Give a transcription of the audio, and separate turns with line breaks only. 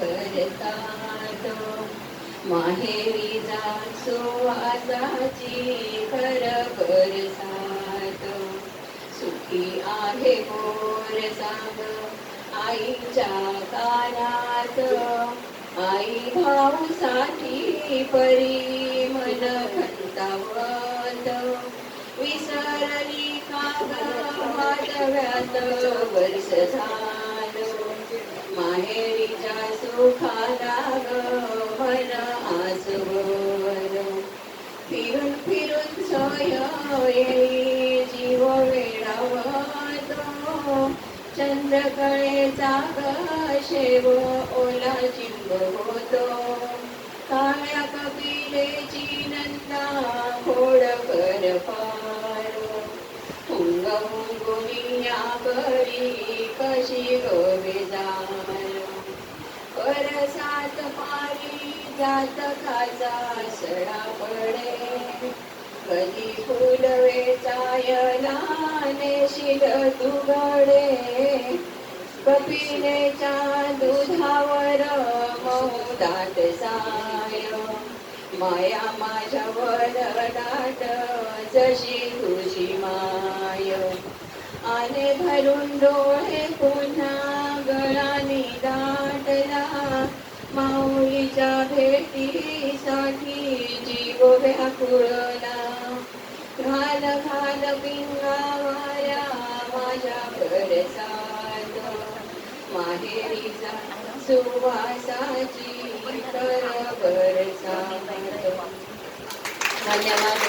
भरतात माहेरी जाचो आजाची खर बरसात सुखी आहे गोर सांग आईच्या कानात. आई भाऊ साठी परी मन खंतावत विसरली का वाटव्यात वर्ष झाला माहेरीच्या सुखाला ग मन आसवर फिरून फिरून सोय येई जीव वेळावतो चंद्रकळेचा ग शेव ओला चिंब होतो काळ्या कपिलेची नंदा खोड कर पारो. तुंग मुंगुनिया करी कशी गवेदार परसात पारी जात खाचा सडा पडे. कधी फुलवे शिल तुगडे कपिनेच्या दुधावर मौदात दाट साय. माया माझ्यावर दाट जशी तुझी माय. आले भरून डोळे पुन्हा माऊलीच्या भेटीसाठी जीव व्याकुळला घाल घाल पिंगावाया माझ्या भरसात माहेरीचा सुवासाची कर बरसात धन्यवाद.